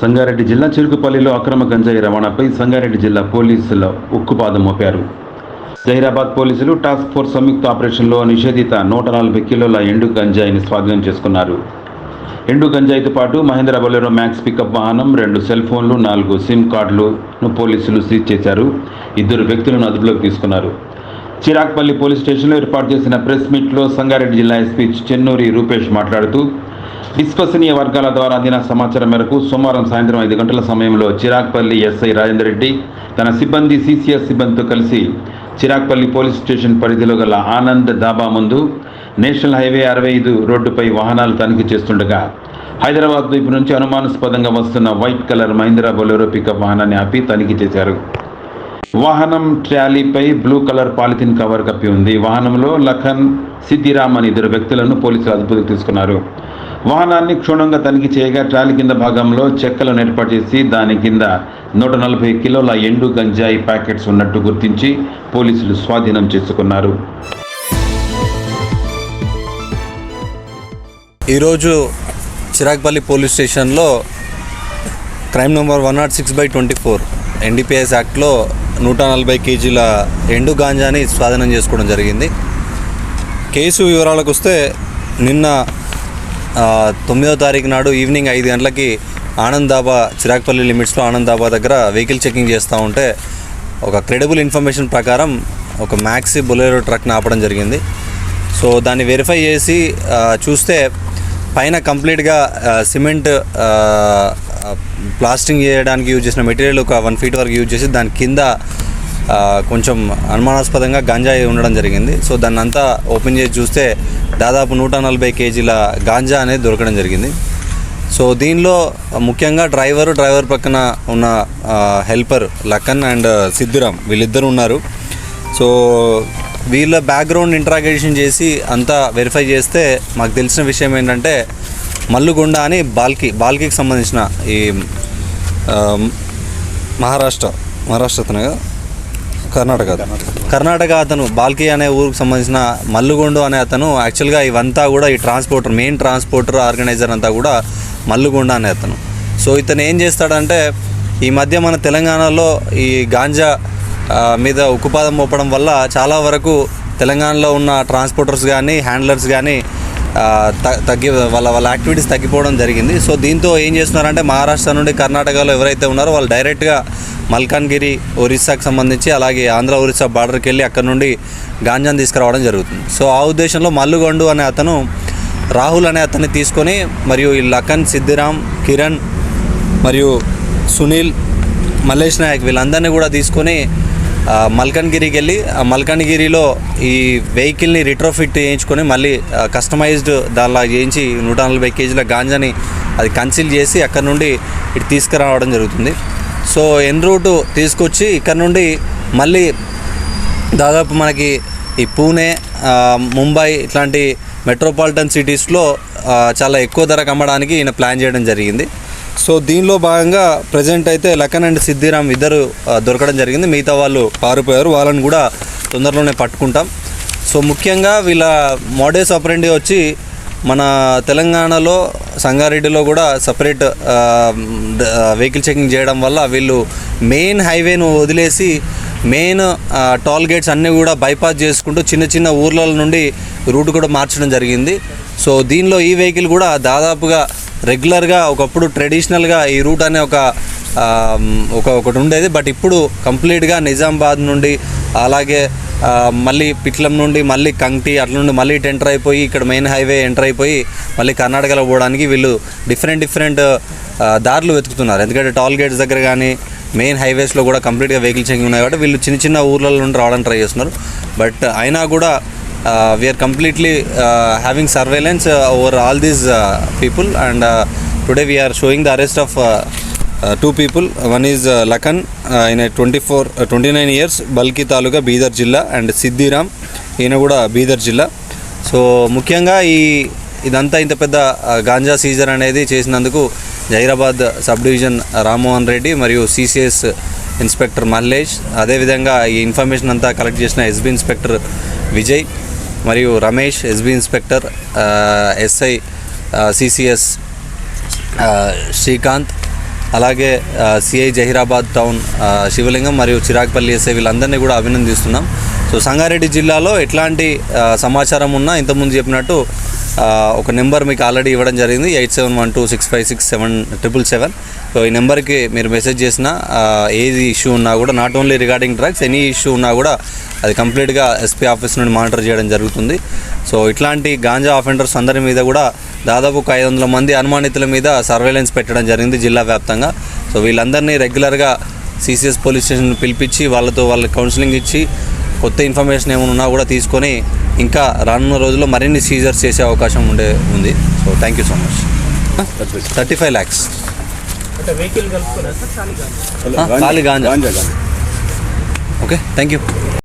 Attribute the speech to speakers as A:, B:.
A: సంగారెడ్డి జిల్లా చిరుకుపల్లిలో అక్రమ గంజాయి రవాణాపై సంగారెడ్డి జిల్లా పోలీసుల ఉక్కుపాదం మోపారు. జైరాబాద్ పోలీసులు టాస్క్ ఫోర్స్ సంయుక్త ఆపరేషన్లో నిషేధిత నూట నలభై కిలోల ఎండు గంజాయిని స్వాధీనం చేసుకున్నారు. ఎండు గంజాయితో పాటు మహేంద్ర బొలెరో మ్యాక్స్ పికప్ వాహనం రెండు సెల్ ఫోన్లు నాలుగు సిమ్ కార్డులను పోలీసులు సీజ్ చేశారు. ఇద్దరు వ్యక్తులను అదుపులోకి తీసుకున్నారు. చిరాక్పల్లి పోలీస్ స్టేషన్లో ఏర్పాటు చేసిన ప్రెస్ మీట్లో సంగారెడ్డి జిల్లా ఎస్పీ చెన్నూరి రూపేష్ మాట్లాడుతూ విశ్వసనీయ వర్గాల ద్వారా అందిన సమాచారం మేరకు సోమవారం సాయంత్రం ఐదు గంటల సమయంలో చిరాక్పల్లి ఎస్ఐ రాజేందర్ రెడ్డి తన సిబ్బంది సిసిఎస్ సిబ్బందితో కలిసి చిరాక్పల్లి పోలీస్ స్టేషన్ పరిధిలో గల ఆనంద్ దాబా ముందు నేషనల్ హైవే అరవై ఐదు రోడ్డుపై వాహనాలు తనిఖీ చేస్తుండగా హైదరాబాద్ వైపు నుంచి అనుమానాస్పదంగా వస్తున్న white colour Mahindra Bolero pickup వాహనాన్ని ఆపి తనిఖీ చేశారు. వాహనం ట్రాలీపై బ్లూ కలర్ పాలిథిన్ కవర్ కప్పి ఉంది. వాహనంలో లఖన్ సిద్ధిరామ్ అని ఇద్దరు వ్యక్తులను పోలీసులు అదుపులోకి తీసుకున్నారు. వాహనాన్ని క్షుణ్ణంగా తనిఖీ చేయగా ట్రాలీ కింద భాగంలో చెక్కలను ఏర్పాటు చేసి దాని కింద నూట నలభై కిలోల ఎండు గంజాయి ప్యాకెట్స్ ఉన్నట్టు గుర్తించి పోలీసులు స్వాధీనం చేసుకున్నారు.
B: ఈరోజు చిరాగ్పల్లి పోలీస్ స్టేషన్లో crime number one not six by twenty four NDPS యాక్ట్లో నూట నలభై కేజీల ఎండు గాంజాని స్వాధీనం చేసుకోవడం జరిగింది. కేసు వివరాలకు వస్తే నిన్న తొమ్మిదో తారీఖు నాడు ఈవినింగ్ ఐదు గంటలకి ఆనంద్ దాబా చిరాగ్పల్లి లిమిట్స్లో ఆనంద్ దాబా దగ్గర వెహికల్ చెకింగ్ చేస్తూ ఉంటే ఒక క్రెడిబుల్ ఇన్ఫర్మేషన్ ప్రకారం ఒక మ్యాక్సీ బొలెరో ట్రక్ని ఆపడం జరిగింది. సో దాన్ని వెరిఫై చేసి చూస్తే పైన కంప్లీట్గా సిమెంట్ ప్లాస్టింగ్ చేయడానికి యూజ్ చేసిన మెటీరియల్ ఒక వన్ ఫీట్ వరకు యూజ్ చేసి దాని కింద కొంచెం అనుమానాస్పదంగా గంజాయి ఉండడం జరిగింది. సో దాన్ని అంతా ఓపెన్ చేసి చూస్తే దాదాపు నూట నలభై కేజీల గాంజా అనేది దొరకడం జరిగింది. సో దీనిలో ముఖ్యంగా డ్రైవరు డ్రైవర్ పక్కన ఉన్న హెల్పర్ లక్కన్ అండ్ సిద్ధురామ్ వీళ్ళిద్దరు ఉన్నారు. సో వీళ్ళ బ్యాక్గ్రౌండ్ ఇంట్రాగేషన్ చేసి అంతా వెరిఫై చేస్తే మాకు తెలిసిన విషయం ఏంటంటే మల్లుగొండ అని బాల్కి బాల్కీకి సంబంధించిన ఈ మహారాష్ట్ర మహారాష్ట్ర అతను కదా? కర్ణాటక కర్ణాటక అతను బాల్కి అనే ఊరికి సంబంధించిన మల్లుగొండు అనే అతను యాక్చువల్గా ఇవంతా కూడా ఈ ట్రాన్స్పోర్టర్ మెయిన్ ట్రాన్స్పోర్టర్ ఆర్గనైజర్ అంతా కూడా మల్లుగొండ అనే అతను. సో ఇతను ఏం చేస్తాడంటే ఈ మధ్య మన తెలంగాణలో ఈ గాంజా మీద ఉక్కుపాదం మోపడం వల్ల చాలా వరకు తెలంగాణలో ఉన్న ట్రాన్స్పోర్టర్స్ కానీ హ్యాండ్లర్స్ కానీ తగ్గి వాళ్ళ వాళ్ళ యాక్టివిటీస్ తగ్గిపోవడం జరిగింది. సో దీంతో ఏం చేస్తున్నారంటే మహారాష్ట్ర నుండి కర్ణాటకలో ఎవరైతే ఉన్నారో వాళ్ళు డైరెక్ట్గా మల్కాన్గిరి ఒరిస్సాకు సంబంధించి అలాగే ఆంధ్ర ఒరిస్సా బార్డర్కి వెళ్ళి అక్కడ నుండి గాంజాన్ తీసుకురావడం జరుగుతుంది. సో ఆ ఉద్దేశంలో మల్లుగొండు అనే అతను రాహుల్ అనే అతన్ని తీసుకొని మరియు ఈ లఖన్ సిద్ధిరామ్ కిరణ్ మరియు సునీల్ మల్లేష్ నాయక్ వీళ్ళందరినీ కూడా తీసుకొని మల్కన్గిరికి వెళ్ళి ఆ మల్కన్గిరిలో ఈ వెహికల్ని రిట్రోఫిట్ చేయించుకొని మళ్ళీ కస్టమైజ్డ్ దానిలా చేయించి నూట నలభై కేజీల గాంజాని అది కన్సిల్ చేసి అక్కడ నుండి ఇటు తీసుకురావడం జరుగుతుంది. సో ఎన్ రూటు తీసుకొచ్చి ఇక్కడ నుండి మళ్ళీ దాదాపు మనకి ఈ పూణే ముంబై ఇట్లాంటి మెట్రోపాలిటన్ సిటీస్లో చాలా ఎక్కువ ధరకు అమ్మడానికి ఈయన ప్లాన్ చేయడం జరిగింది. సో దీనిలో భాగంగా ప్రజెంట్ అయితే లఖన్ అండ్ సిద్ధిరామ్ ఇద్దరు దొరకడం జరిగింది. మిగతా వాళ్ళు పారిపోయారు. వాళ్ళని కూడా తొందరలోనే పట్టుకుంటాం. సో ముఖ్యంగా వీళ్ళ మోడేస్ ఆపరెండి వచ్చి మన తెలంగాణలో సంగారెడ్డిలో కూడా సపరేట్ వెహికల్ చెకింగ్ చేయడం వల్ల వీళ్ళు మెయిన్ హైవేను వదిలేసి మెయిన్ టోల్ గేట్స్ అన్నీ కూడా బైపాస్ చేసుకుంటూ చిన్న చిన్న ఊర్ల నుండి రూట్ కూడా మార్చడం జరిగింది. సో దీనిలో ఈ వెహికల్ కూడా దాదాపుగా రెగ్యులర్గా ఒకప్పుడు ట్రెడిషనల్గా ఈ రూట్ అనే ఒక ఒక ఒకటి ఉండేది. బట్ ఇప్పుడు కంప్లీట్గా నిజామాబాద్ నుండి అలాగే మళ్ళీ పిట్లం నుండి మళ్ళీ కంక్టి అట్ల నుండి మళ్ళీ ఇటు ఎంటర్ అయిపోయి ఇక్కడ మెయిన్ హైవే ఎంటర్ అయిపోయి మళ్ళీ కర్ణాటకలో పోవడానికి వీళ్ళు డిఫరెంట్ డిఫరెంట్ దారులు వెతుకుతున్నారు. ఎందుకంటే టోల్ గేట్స్ దగ్గర కానీ మెయిన్ హైవేస్లో కూడా కంప్లీట్గా వెహికల్ చెకింగ్ ఉన్నాయి కాబట్టి వీళ్ళు చిన్న చిన్న ఊర్లలో నుండి రావడానికి ట్రై చేస్తున్నారు. బట్ అయినా కూడా we're completely having surveillance over all these people and today we're showing the arrest of two people one is Lakhan ఈయన twenty four twenty nine years బల్కి taluka Bidar జిల్లా అండ్ సిద్ధిరామ్ ఈయన కూడా బీదర్ జిల్లా సో ముఖ్యంగా ఈ ఇదంతా ఇంత పెద్ద uh, గాంజా సీజర్ అనేది చేసినందుకు జైరాబాద్ సబ్ డివిజన్ రామ్మోహన్ రెడ్డి మరియు సిసిఎస్ ఇన్స్పెక్టర్ మల్లేష్ అదేవిధంగా ఈ ఇన్ఫర్మేషన్ అంతా కలెక్ట్ చేసిన ఎస్బీ ఇన్స్పెక్టర్ విజయ్. మరియు Ramesh SB inspector SI CCS Srikanth అలాగే సిఐ జహీరాబాద్ టౌన్ శివలింగం మరియు చిరాగ్పల్లి ఎస్ఐ వీళ్ళందరినీ కూడా అభినందిస్తున్నాం. సో సంగారెడ్డి జిల్లాలో ఎట్లాంటి సమాచారం ఉన్నా ఇంతకుముందు చెప్పినట్టు ఒక నెంబర్ మీకు ఆల్రెడీ ఇవ్వడం జరిగింది eight seven one two six five six seven triple seven. So ఈ నెంబర్కి మీరు మెసేజ్ చేసినా ఏది ఇష్యూ ఉన్నా కూడా not only regarding drugs any issue ఉన్నా కూడా అది కంప్లీట్గా ఎస్పీ ఆఫీస్ నుండి మానిటర్ చేయడం జరుగుతుంది. సో ఇట్లాంటి గాంజా ఆఫెండర్స్ అందరి మీద కూడా దాదాపు ఒక ఐదు వందల మంది అనుమానితుల మీద సర్వేలెన్స్ పెట్టడం జరిగింది జిల్లా వ్యాప్తంగా. సో వీళ్ళందరినీ రెగ్యులర్గా సిసిఎస్ పోలీస్ స్టేషన్ పిలిపించి వాళ్ళతో వాళ్ళకి కౌన్సిలింగ్ ఇచ్చి కొత్త ఇన్ఫర్మేషన్ ఏమైనా ఉన్నా కూడా తీసుకొని ఇంకా రానున్న రోజుల్లో మరిన్ని సీజర్స్ చేసే అవకాశం ఉండే ఉంది. So thank you so much thirty five lakhs ఖాళీ గాంజా ఓకే థ్యాంక్ యూ